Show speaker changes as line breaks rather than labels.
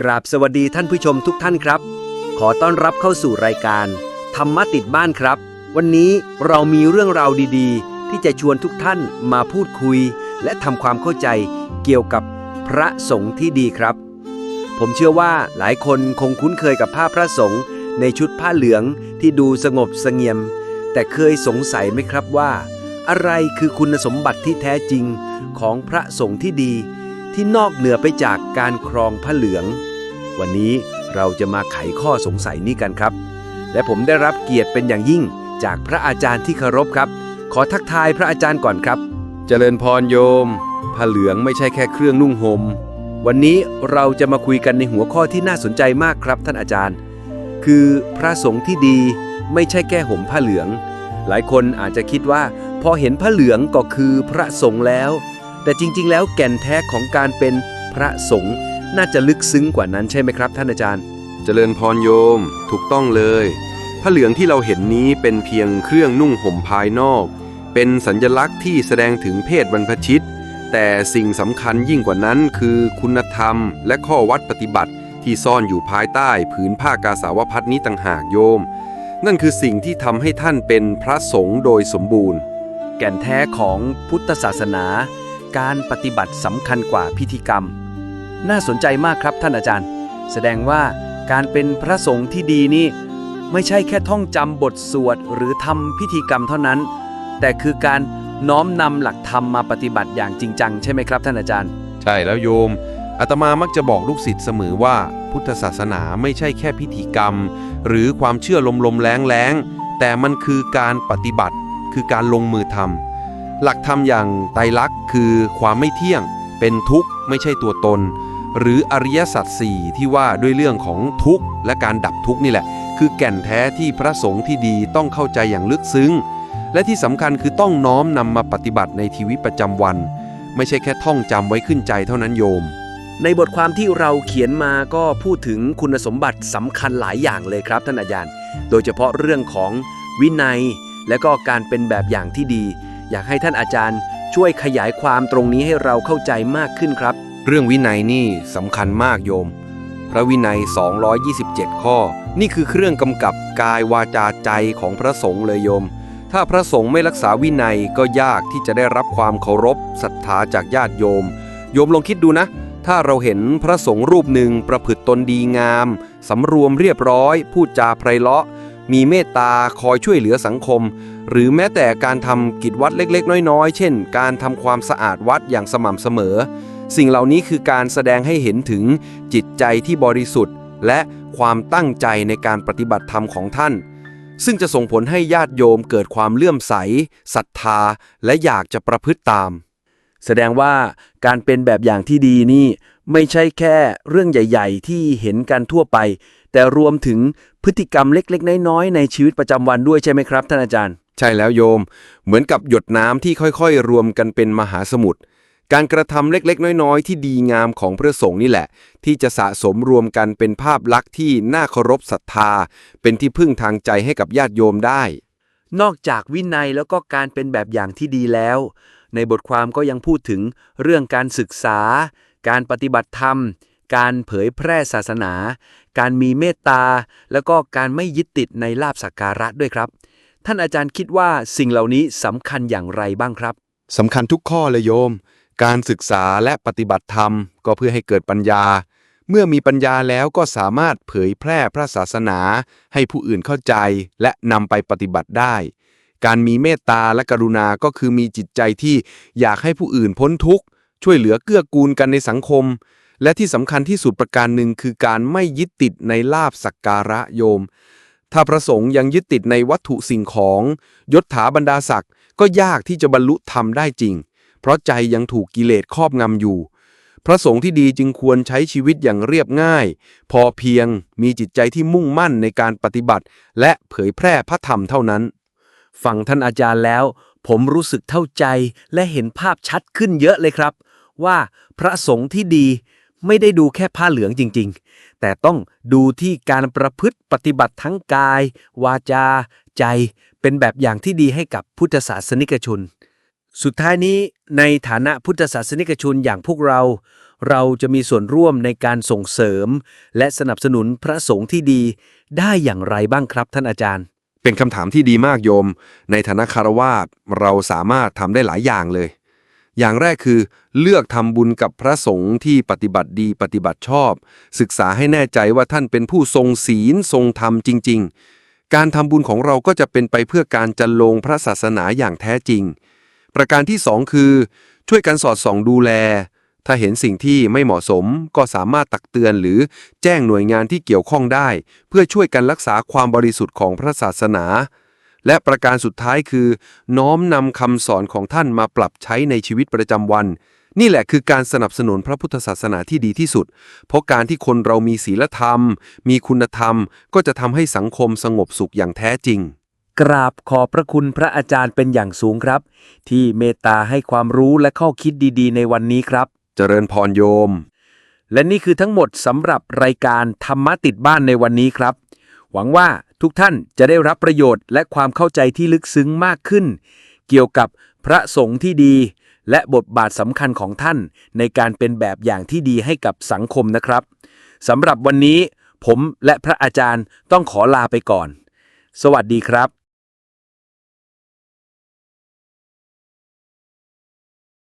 กราบสวัสดีท่านผู้ชมทุกท่านครับ ขอต้อนรับเข้าสู่รายการ ธรรมะติดบ้านครับ วันนี้เรามีเรื่องราวดีๆ ที่จะชวนทุกท่านมาพูดคุย และทำความเข้าใจเกี่ยวกับพระสงฆ์ที่ดีครับ ผมเชื่อว่าหลายคนคงคุ้นเคยกับภาพพระสงฆ์ในชุดผ้าเหลืองที่ดูสงบสงี่ยม แต่เคยสงสัยไหมครับว่า อะไรคือคุณสมบัติที่แท้จริงของพระสงฆ์ที่ดี ที่นอกเหนือไปจากการครองผ้าเหลือง วันนี้เราจะมาไขข้อสงสัยนี้กันครับ และผมได้รับเกียรติเป็นอย่างยิ่งจากพระอาจารย์ที่เคารพครับ ขอทักทายพระอาจารย์ก่อนครับ เจริญพรโยมผ้าเหลืองไม่ใช่แค่เครื่องนุ่งหม่มวันนี้เราจะมาคุยกันในหัวข้อที่น่าสนใจมากครับท่านอาจารย์ คือพระสงฆ์ที่ดีไม่ใช่แค่ห่มผ้าเหลือง หลายคนอาจจะคิดว่า พอเห็นผ้าเหลืองก็คือพระสงฆ์แล้ว แต่จริง ๆ แล้วแก่นแท้ของการเป็นพระสงฆ์น่าจะลึกซึ้งกว่านั้นใช่ไหมครับ ท่านอาจารย์
เจริญพรโยม ถูกต้องเลยผ้าเหลืองที่เราเห็นนี้เป็นเพียงเครื่องนุ่งห่มภายนอก เป็นสัญลักษณ์ที่แสดงถึงเพศบรรพชิต แต่สิ่งสำคัญยิ่งกว่านั้นคือคุณธรรม และข้อวัดปฏิบัติที่ซ่อนอยู่ภายใต้ผืนผ้ากาสาวพัดนี้ต่างหากโยม นั่นคือสิ่งที่ทำให้ท่านเป็นพระสงฆ์โดยสมบูรณ์
แก่นแท้ของพุทธศาสนา การปฏิบัติสำคัญกว่าพิธีกรรม น่าสนใจมากครับท่านอาจารย์ แสดงว่าการเป็นพระสงฆ์ที่ดีนี่ ไม่ใช่แค่ท่องจำบทสวดหรือทำพิธีกรรมเท่านั้น แต่คือการน้อมนำหลักธรรมมาปฏิบัติอย่างจริงจังใช่ไหมครับท่านอาจารย์
ใช่แล้วโยมอาตมามักจะบอกลูกศิษย์เสมอว่า พุทธศาสนาไม่ใช่แค่พิธีกรรม หรือความเชื่อลมๆแรงแรงๆแต่มันคือการปฏิบัติ คือการลงมือทำ หลักธรรมอย่างไตรลักษณ์คือความไม่เที่ยง เป็นทุกข์ไม่ใช่ตัวตน หรืออริยสัจสี่ที่ว่าด้วยเรื่องของทุกข์และการดับทุกข์นี่แหละ คือแก่นแท้ที่พระสงฆ์ที่ดีต้องเข้าใจอย่างลึกซึ้ง และที่สำคัญคือต้องน้อมนำมาปฏิบัติในชีวิตประจำวัน ไม่ใช่แค่ท่องจำไว้ขึ้นใจเท่านั้นโยม
ในบทความที่เราเขียนมาก็พูดถึงคุณสมบัติสำคัญหลายอย่างเลยครับท่านอาจารย์ โดยเฉพาะเรื่องของวินัย และก็การเป็นแบบอย่างที่ดี อยากให้ท่านอาจารย์ช่วยขยายความตรงนี้ให้เราเข้าใจมากขึ้นครับ
เรื่องวินัยนี่สำคัญมากโยม พระวินัย 227 ข้อ นี่คือเครื่องกำกับกายวาจาใจของพระสงฆ์เลยโยม ถ้าพระสงฆ์ไม่รักษาวินัยก็ยากที่จะได้รับความเคารพศรัทธาจากญาติโยม โยมลองคิดดูนะ ถ้าเราเห็นพระสงฆ์รูปหนึ่งประพฤติตนดีงามสำรวมเรียบร้อย พูดจาไพเราะ มีเมตตาคอยช่วยเหลือสังคม หรือแม้แต่การทำกิจวัตรเล็กๆ น้อยๆ เช่น การทำความสะอาดวัดอย่างสม่ำเสมอ สิ่งเหล่านี้คือการแสดงให้เห็นถึงจิตใจที่บริสุทธิ์ และความตั้งใจในการปฏิบัติธรรมของท่าน ซึ่งจะส่งผลให้ญาติโยมเกิดความเลื่อมใสศรัทธา และอยากจะประพฤติตาม
แสดงว่าการเป็นแบบอย่างที่ดีนี่ไม่ใช่แค่เรื่องใหญ่ ๆ ที่เห็นกันทั่วไป แต่รวมถึง พฤติกรรมเล็กๆ น้อยๆในชีวิตประจำวันด้วยใช่ไหมครับ ท่านอาจารย์
ใช่แล้วโยม เหมือนกับหยดน้ำที่ค่อยๆ รวมกันเป็นมหาสมุทรการกระทำเล็กๆ น้อยๆ ที่ดีงามของพระสงฆ์นี่แหละ ที่จะสะสมรวมกันเป็นภาพลักษณ์ที่น่าเคารพศรัทธา เป็นที่พึ่งทางใจให้กับญาติโยมได้
นอกจากวินัยแล้วก็การเป็นแบบอย่างที่ดีแล้ว ในบทความก็ยังพูดถึงเรื่องการศึกษา การปฏิบัติธรรม การเผยแพร่ศาสนา การมีเมตตา แล้วก็การไม่ยึดติดในลาบสักการะด้วยครับ ท่านอาจารย์คิดว่าสิ่งเหล่านี้สำคัญอย่างไรบ้างครับ
สำคัญทุกข้อเลยโยม การศึกษาและปฏิบัติธรรม ก็เพื่อให้เกิดปัญญา เมื่อมีปัญญาแล้วก็สามารถเผยแพร่พระศาสนา ให้ผู้อื่นเข้าใจและนำไปปฏิบัติได้ การมีเมตตาและกรุณาก็คือมีจิตใจที่อยากให้ผู้อื่นพ้นทุกข์ช่วยเหลือเกื้อกูลกันในสังคม และที่สำคัญที่สุดประการหนึ่งคือการไม่ยึดติดในลาบสักการะโยม ถ้าพระสงฆ์ยังยึดติดในวัตถุสิ่งของยศถาบรรดาศักดิ์ก็ยากที่จะบรรลุธรรมได้จริง เพราะใจยังถูกกิเลสครอบงำอยู่ พระสงฆ์ที่ดีจึงควรใช้ชีวิตอย่างเรียบง่าย พอเพียงมีจิตใจที่มุ่งมั่นในการปฏิบัติ และเผยแพร่พระธรรมเท่านั้น
ฟังท่านอาจารย์แล้ว ผมรู้สึกเข้าใจและเห็นภาพชัดขึ้นเยอะเลยครับ ว่าพระสงฆ์ที่ดี ไม่ได้ดูแค่ผ้าเหลืองจริง ๆ แต่ต้องดูที่การประพฤติปฏิบัติทั้งกาย วาจา ใจ เป็นแบบอย่างที่ดีให้กับพุทธศาสนิกชน สุดท้ายนี้ในฐานะพุทธศาสนิกชนอย่างพวกเรา เราจะมีส่วนร่วมในการส่งเสริม และสนับสนุนพระสงฆ์ที่ดี ได้อย่างไรบ้างครับท่านอาจารย์
เป็นคำถามที่ดีมากโยม ในฐานะคารวาสเราสามารถทำได้หลายอย่างเลย อย่างแรกคือ เลือกทำบุญกับพระสงฆ์ที่ปฏิบัติดีปฏิบัติชอบ ศึกษาให้แน่ใจว่าท่านเป็นผู้ทรงศีลทรงธรรมจริง ๆ การทำบุญของเราก็จะเป็นไปเพื่อการจันลงพระศาสนาอย่างแท้จริง ประการที่สองคือ ช่วยกันสอดส่องดูแล ถ้าเห็นสิ่งที่ไม่เหมาะสมก็สามารถตักเตือนหรือแจ้งหน่วยงานที่เกี่ยวข้องได้ เพื่อช่วยกันรักษาความบริสุทธิ์ของพระศาสนา และประการสุดท้ายคือ น้อมนำคำสอนของท่านมาปรับใช้ในชีวิตประจำวัน นี่แหละคือการสนับสนุนพระพุทธศาสนาที่ดีที่สุด เพราะการที่คนเรามีศีลธรรม มีคุณธรรม ก็จะทำให้สังคมสงบสุขอย่างแท้จริง
กราบขอบพระคุณพระอาจารย์เป็นอย่างสูงครับ ที่เมตตาให้ความรู้และข้อคิดดีๆ ในวันนี้ครับ
เจริญพรโยม
และนี่คือทั้งหมดสำหรับรายการธรรมะติดบ้านในวันนี้ครับ หวังว่า ทุกท่านจะได้รับประโยชน์และความเข้าใจที่ลึกซึ้งมากขึ้น เกี่ยวกับพระสงฆ์ที่ดี และบทบาทสำคัญของท่าน ในการเป็นแบบอย่างที่ดีให้กับสังคมนะครับสำหรับวันนี้ ผมและพระอาจารย์ต้องขอลาไปก่อน สวัสดีครับ